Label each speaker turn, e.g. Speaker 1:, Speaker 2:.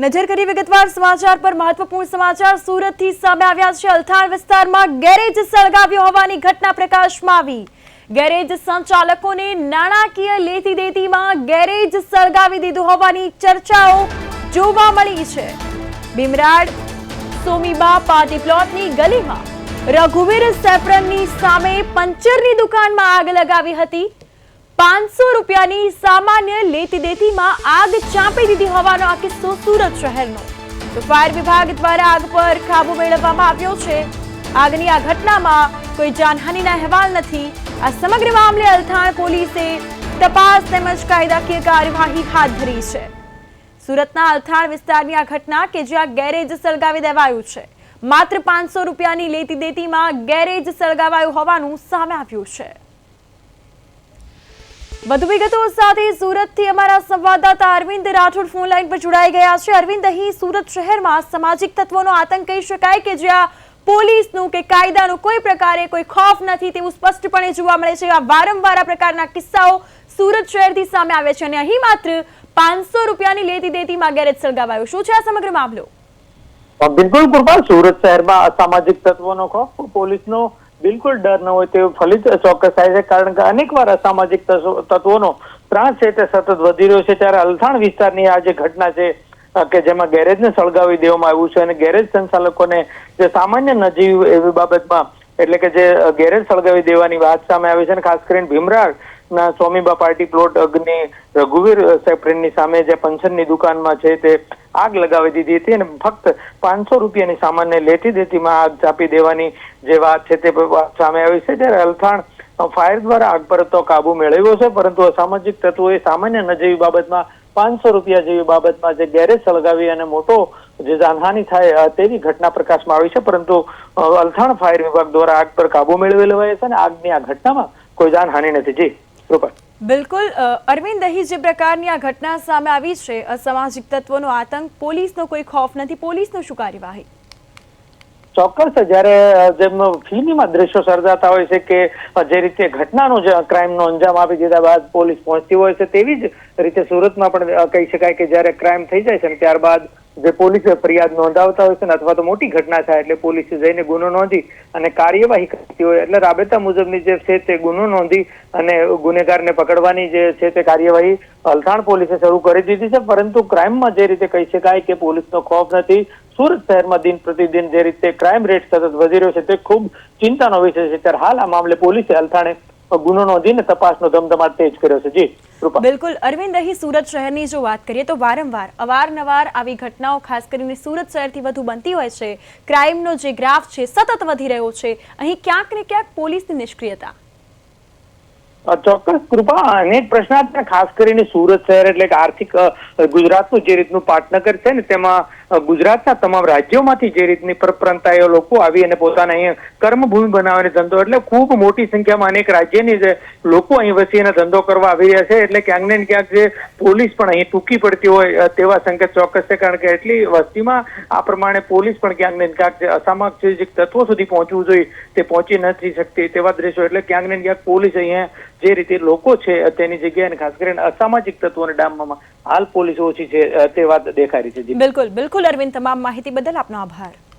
Speaker 1: નજર કરી વિગતવાર સમાચાર પર મહત્વપૂર્ણ સમાચાર સુરતથી સામે આવ્યા છે. અલથાણ વિસ્તારમાં ગેરેજ સળગાવ્યો હોવાની ઘટના પ્રકાશમાં આવી. ગેરેજ સંચાલકોને નાણાકીય લેતી દેતીમાં ગેરેજ સળગાવી દીધું હોવાની ચર્ચાઓ જોવા મળી છે. ભીમરાડ, સોમીબા પાર્ટી પ્લોટની ગલીમાં રઘુવીર સેફરનની સામે પંચરની દુકાનમાં આગ લગાવી હતી. પાંચસો રૂપિયાની સામાન્ય લેતી દેતીમાં આગ ચાંપી દીધી હોવાનો આ કિસ્સો સુરત શહેરનો. તો ફાયર વિભાગ દ્વારા આગ પર કાબુ મેળવવામાં આવ્યો છે. આગની આ ઘટનામાં કોઈ જાનહાનિના અહેવાલ નથી. આ સમગ્ર મામલે અલથાણ પોલીસે તપાસ તેમજ કાયદાકીય કાર્યવાહી હાથ ધરી છે. સુરતના અલથાણ વિસ્તારની આ ઘટના કે જ્યાં ગેરેજ સળગાવી દેવાયું છે. માત્ર પાંચસો રૂપિયાની લેતી દેતીમાં ગેરેજ સળગાવાયું હોવાનું સામે આવ્યું છે. વધુ વિગતો સાથે સુરતથી અમારા સંવાદદાતા અરવિંદ રાઠોડ ફોન લાઈન પર જોડાઈ ગયા છે. અરવિંદ, અહીં સુરત શહેરમાં સામાજિક તત્વોનો આતંક કહી શકાય કે જ્યાં પોલીસનું કે કાયદાનું કોઈ પ્રકારે કોઈ ખોફ નથી તેવું સ્પષ્ટપણે જોવા મળે છે. આ વારંવાર આ પ્રકારના કિસ્સાઓ સુરત શહેરથી સામે આવે છે અને અહીં માત્ર પાંચસો રૂપિયાની લેતી દેતીમાં ગેરેજ સળગાવાયું. શું છે આ સમગ્ર મામલો?
Speaker 2: બિલકુલ કૃપા સુરત શહેરમાં અસામાજિક તત્વોનો ખોફ, પોલીસનો બિલકુલ ડર ન હોય તેવું ફલિત ચોક્કસ થાય છે. કારણ કે અનેક વાર અસામાજિક તત્વો- તત્વોનો ત્રાસ છે તે સતત વધી રહ્યો છે. ત્યારે અલથાણ વિસ્તારની આ જે ઘટના છે કે જેમાં ગેરેજને સળગાવી દેવામાં આવ્યું છે અને ગેરેજ સંચાલકોને જે સામાન્ય નજીવ એવી બાબતમાં, એટલે કે જે ગેરેજ સળગાવી દેવાની વાત સામે આવી છે અને ખાસ કરીને ભીમરાળ ના સ્વામીબા પાર્ટી પ્લોટ અગ્નિ રઘુવીર સેફ્રેનની સામે જે પંચરની દુકાનમાં છે તે આગ લગાવી દીધી હતી અને ફક્ત પાંચસો રૂપિયાની સામાન્ય લેતી દેતીમાં આગ ચાપી દેવાની જે વાત છે તે સામે આવી છે. ત્યારે અલથાણ ફાયર દ્વારા આગ પર તો કાબુ મેળવ્યો છે, પરંતુ અસામાજિક તત્વોએ સામાન્ય નજીવી બાબતમાં પાંચસો રૂપિયા જેવી બાબતમાં જે ગેરેજ સળગાવી અને મોટો જે જાનહાની થાય તેવી ઘટના પ્રકાશમાં આવી છે. પરંતુ અલથાણ ફાયર વિભાગ દ્વારા આગ પર કાબુ મેળવી લેવાય છે અને આગની આ ઘટનામાં કોઈ જાનહાની નથી. જી કૃપા
Speaker 1: બિલકુલ અરવિંદ, અહીં જે પ્રકારની આ ઘટના સામે આવી છે અસામાજિક તત્વોનો આતંક, પોલીસનો કોઈ ખોફ નથી, પોલીસનો શું કાર્યવાહી?
Speaker 2: ચોક્કસ, જયારે જેમ ફિલ્મીમાં દ્રશ્યો સર્જાતા હોય છે કે જે રીતે ઘટનાનો જે ક્રાઇમનો અંજામ આપી દીધા બાદ પોલીસ પહોંચતી હોય છે, તેવી જ રીતે સુરતમાં પણ કહી શકાય કે જયારે ક્રાઇમ થઈ જાય છે ત્યારબાદ જે પોલીસ ફરિયાદ નોંધાવતા હોય છે અથવા તો મોટી ઘટના થાય એટલે પોલીસે જઈને ગુનો નોંધી અને કાર્યવાહી કરતી હોય એટલે રાબેતા મુજબની જે છે તે ગુનો નોંધી અને ગુનેગારને પકડવાની જે છે તે કાર્યવાહી અલથાણ પોલીસે શરૂ કરી દીધી છે. પરંતુ ક્રાઇમમાં જે રીતે કહી શકાય કે પોલીસનો ખોફ નથી, સુરત શહેરમાં દિન પ્રતિદિન જે રીતે ક્રાઇમ રેટ સતત વધી રહ્યો છે તે ખૂબ ચિંતાનો વિષય છે. ત્યારે હાલ આ મામલે પોલીસે અલથાણે ગુનો નોંધીને તપાસનો ધમધમાટ તેજ કર્યો છે. જી
Speaker 1: બિલકુલ. અરવિંદ અહીં સુરત શહેરની જો વાત કરીએ તો વારંવાર અવારનવાર આવી ઘટનાઓ ખાસ કરીને સુરત શહેરથી વધુ બનતી હોય છે. ક્રાઇમનો જે ગ્રાફ છે સતત વધી રહ્યો છે. અહીં ક્યાંક ને ક્યાંક પોલીસની નિષ્ક્રિયતા.
Speaker 2: ચોક્કસ કૃપા અનેક પ્રશ્નાર્થ ખાસ કરીને સુરત શહેર એટલે કે આર્થિક ગુજરાતનું જે રીતનું પાટનગર છે ને તેમાં ગુજરાતના તમામ રાજ્યોમાંથી જે રીતની પરપ્રાંતાયો લોકો આવી અને પોતાના અહીંયા કર્મભૂમિ બનાવવાનો ધંધો, એટલે ખૂબ મોટી સંખ્યામાં અનેક રાજ્યની જે લોકો અહીં વસી અને ધંધો કરવા આવી રહ્યા છે, એટલે ક્યાંક ને ક્યાંક જે પોલીસ પણ અહીં ટૂંકી પડતી હોય તેવા સંકેત ચોક્કસ છે, કારણ કે એટલી વસ્તીમાં આ પ્રમાણે પોલીસ પણ ક્યાંક ને ક્યાંક જે અસામાજિક તત્વો સુધી પહોંચવું જોઈએ, તે પહોંચી નથી શકતી તેવા દ્રશ્યો, એટલે ક્યાંક ને ક્યાંક પોલીસ અહીંયા જે રીતે લોકો છે તેની જગ્યાએ ખાસ કરીને અસામાજિક તત્વોને ડામવામાં હાલ પોલીસ ઓછી છે તે વાત દેખાઈ રહી છે બિલકુલ
Speaker 1: બિલકુલ. બિલકુલ અરવિંદ તમામ માહિતી બદલ આપનો આભાર.